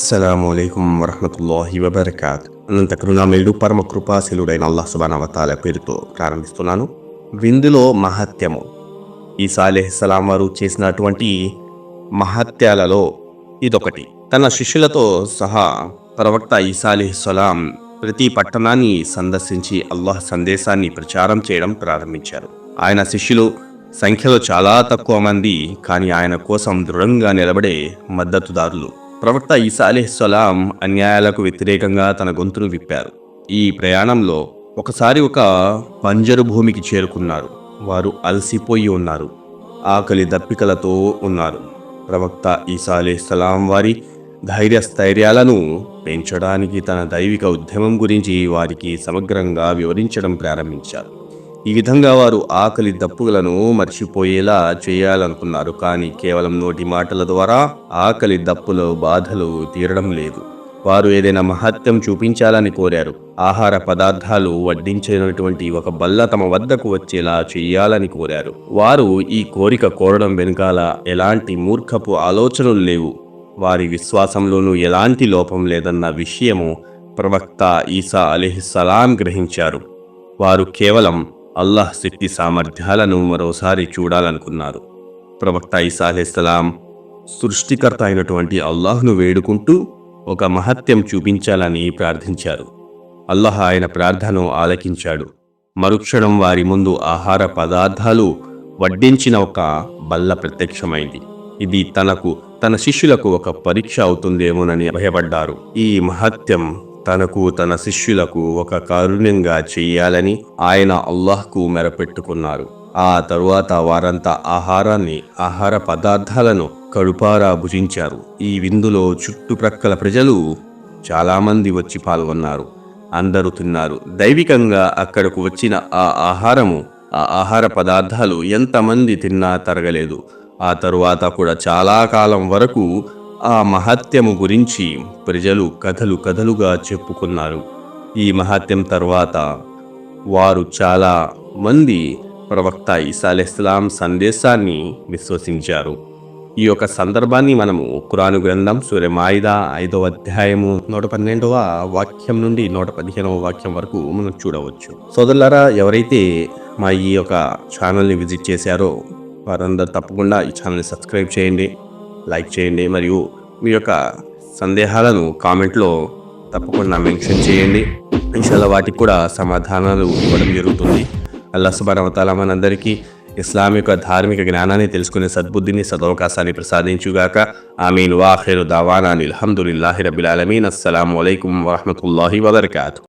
అస్సలం అయికం వరహమతుల్లాహి వబర్కాత్ అనంత కరుణామయుడు పరమ కృపాశీలుడైన అల్లాహ్ సుబానవతాల పేరుతో ప్రారంభిస్తున్నాను. విందులో మహత్యము. ఈ సాలెహ్సలాం వారు చేసినటువంటి మహత్యాలలో ఇదొకటి. తన శిష్యులతో సహా ప్రవక్త ఈసాలిహ్సలాం ప్రతి పట్టణాన్ని సందర్శించి అల్లాహ్ సందేశాన్ని ప్రచారం చేయడం ప్రారంభించారు. ఆయన శిష్యులు సంఖ్యలో చాలా తక్కువ మంది కానీ ఆయన కోసం దృఢంగా నిలబడే మద్దతుదారులు. ప్రవక్త ఈసా అలీస్లాం అన్యాయాలకు వ్యతిరేకంగా తన గొంతును విప్పారు. ఈ ప్రయాణంలో ఒకసారి ఒక పంజరు భూమికి చేరుకున్నారు. వారు అలసిపోయి ఉన్నారు. ఆకలి దప్పికలతో ఉన్నారు. ప్రవక్త ఈసా అలీస్లాం వారి ధైర్యస్థైర్యాలను పెంచడానికి తన దైవిక ఉద్యమం గురించి వారికి సమగ్రంగా వివరించడం ప్రారంభించారు. ఈ విధంగా వారు ఆకలి దప్పులను మర్చిపోయేలా చేయాలనుకున్నారు కానీ కేవలం నోటి మాటల ద్వారా ఆకలి దప్పులు బాధలు తీరడం లేదు. వారు ఏదైనా మహత్యం చూపించాలని కోరారు. ఆహార పదార్థాలు వడ్డించినటువంటి ఒక బల్ల తమ వద్దకు వచ్చేలా చేయాలని కోరారు. వారు ఈ కోరిక కోరడం వెనుకాల ఎలాంటి మూర్ఖపు ఆలోచనలు లేవు. వారి విశ్వాసంలోనూ ఎలాంటి లోపం లేదన్న విషయము ప్రవక్త ఈసా అలీహిస్సలాం గ్రహించారు. వారు కేవలం అల్లాహ్ శక్తి సామర్థ్యాలను మరోసారి చూడాలనుకున్నారు. ప్రవక్త ఈసా సృష్టికర్త అయినటువంటి అల్లాహ్ను వేడుకుంటూ ఒక మహత్యం చూపించాలని ప్రార్థించారు. అల్లాహ్ ఆయన ప్రార్థనను ఆలకించాడు. మరుక్షణం వారి ముందు ఆహార పదార్థాలు వడ్డించిన ఒక బల్ల ప్రత్యక్షమైంది. ఇది తనకు తన శిష్యులకు ఒక పరీక్ష అవుతుందేమోనని భయపడ్డారు. ఈ మహత్యం తనకు తన శిష్యులకు ఒక కారుణ్యంగా చేయాలని ఆయన అల్లాహ్కు మెరపెట్టుకున్నారు. ఆ తరువాత వారంతా ఆహారాన్ని ఆహార పదార్థాలను కడుపారా భుజించారు. ఈ విందులో చుట్టుప్రక్కల ప్రజలు చాలామంది వచ్చి పాల్గొన్నారు. అందరూ తిన్నారు. దైవికంగా అక్కడకు వచ్చిన ఆ ఆహారము ఆ ఆహార పదార్థాలు ఎంతమంది తిన్నా తరగలేదు. ఆ తరువాత కూడా చాలా కాలం వరకు ఆ మహత్యము గురించి ప్రజలు కథలు కథలుగా చెప్పుకున్నారు. ఈ మహత్యం తర్వాత వారు చాలా మంది ప్రవక్త ఈసాలిస్లాం సందేశాన్ని విశ్వసించారు. ఈ యొక్క సందర్భాన్ని మనము కురాను గ్రంథం సూర్యమాయిదా ఐదవ అధ్యాయము నూట పన్నెండవ వాక్యం నుండి నూట పదిహేనవ వాక్యం వరకు మనం చూడవచ్చు. సోదరులారా ఎవరైతే మా ఈ యొక్క ఛానల్ని విజిట్ చేశారో వారందరూ తప్పకుండా ఈ ఛానల్ని సబ్స్క్రైబ్ చేయండి. లైక్ చేయండి మరియు మీ యొక్క సందేహాలను కామెంట్లో తప్పకుండా మెన్షన్ చేయండి. ఇన్షాల్లా వాటికి కూడా సమాధానాలు ఇవ్వడం జరుగుతుంది. అల్లా సుబానవతాల మనందరికీ ఇస్లామిక ధార్మిక జ్ఞానాన్ని తెలుసుకునే సద్బుద్ధిని సదవకాశాన్ని ప్రసాదించుగాక. ఆమీన్. వాఖేరు దావానా అల్హమ్దులిల్లాహి రబిల్ ఆలమీన్. అస్సలాము అలైకుం వరహమతుల్లాహి వబర్కాతు.